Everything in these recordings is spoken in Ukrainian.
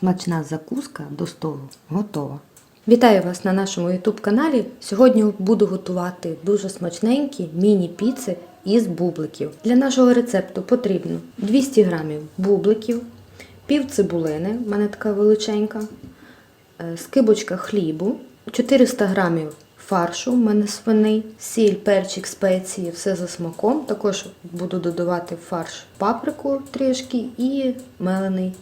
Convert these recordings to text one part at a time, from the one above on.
Смачна закуска до столу готова. Вітаю вас на нашому YouTube каналі. Сьогодні буду готувати дуже смачненькі міні-піци із бубликів. Для нашого рецепту потрібно 200 г бубликів, пів цибулини, в мене така величенька, е, скибочка хлібу, 400 г фаршу, в мене свиний, сіль, перчик, спеції, все за смаком. Також буду додавати фарш паприку трішки і мелений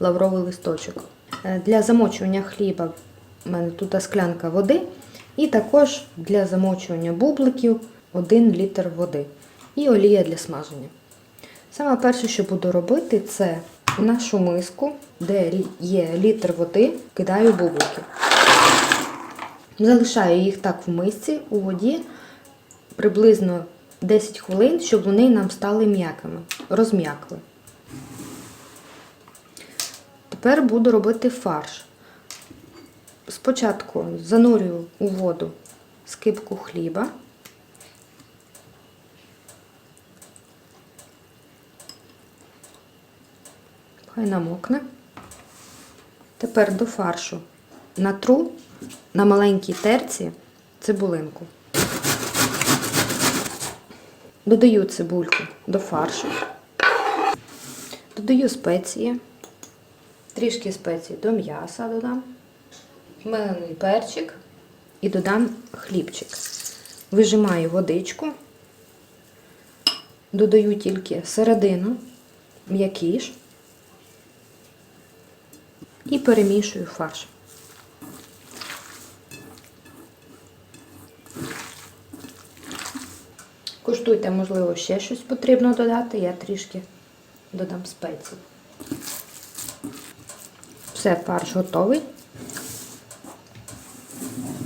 лавровий листочок. Е, Для замочування хліба в мене тут склянка води. І також для замочування бубликів 1 літр води. І олія для смаження. Саме перше, що буду робити, це в нашу миску, де є літр води, кидаю бублики. Залишаю їх так в мисці у воді приблизно 10 хвилин, щоб вони нам стали м'якими, розм'якли. Тепер буду робити фарш. Спочатку занурюю у воду скибку хліба. Хай намокне. Тепер до фаршу натру на маленькій терці цибулинку. Додаю цибульку до фаршу. Додаю спеції. Трішки спецій до м'яса додам, мелений перчик і додам хлібчик. Вижимаю водичку, додаю тільки середину, м'якіш і перемішую фарш. Куштуйте, можливо, ще щось потрібно додати, я трішки додам спеції. Все, фарш готовий.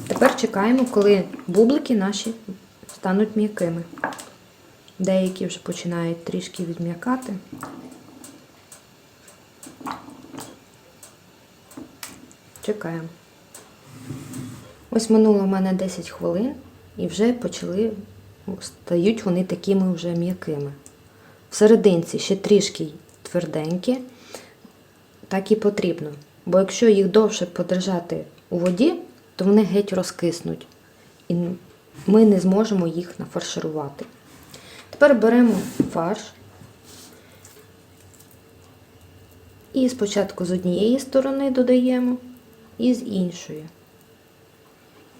Тепер чекаємо, коли бублики наші стануть м'якими. Деякі вже починають трішки відм'якати. Чекаємо. Ось минуло в мене 10 хвилин і вже почали, стають вони такими вже м'якими. В серединці ще трішки тверденькі, так і потрібно. Бо якщо їх довше подержати у воді, то вони геть розкиснуть. І ми не зможемо їх нафарширувати. Тепер беремо фарш. І спочатку з однієї сторони додаємо, і з іншої.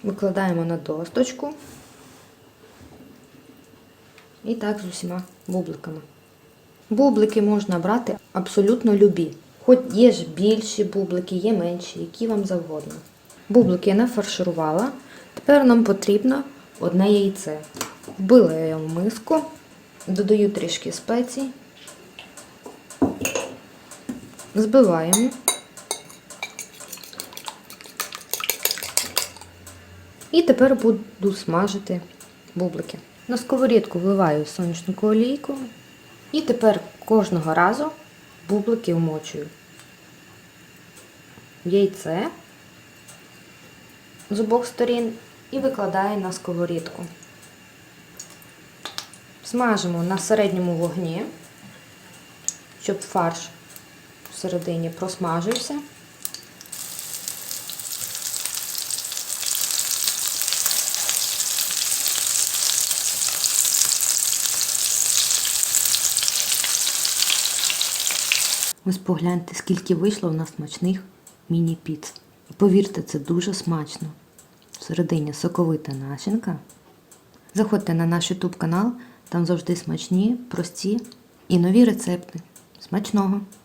Викладаємо на досточку. І так з усіма бубликами. Бублики можна брати абсолютно любі. Хоч є ж більші бублики, є менші, які вам завгодно. Бублики я нафарширувала. Тепер нам потрібно одне яйце. Вбила я його в миску, додаю трішки спецій, збиваємо. І тепер буду смажити бублики. На сковорідку вливаю соняшнику олійку. І тепер кожного разу бублики вмочую яйце з обох сторін і викладаю на сковорідку. Смажимо на середньому вогні, щоб фарш всередині просмажився. Ось погляньте, скільки вийшло в нас смачних міні-піц. І повірте, це дуже смачно. Всередині соковита начинка. Заходьте на наш YouTube канал, там завжди смачні, прості і нові рецепти. Смачного!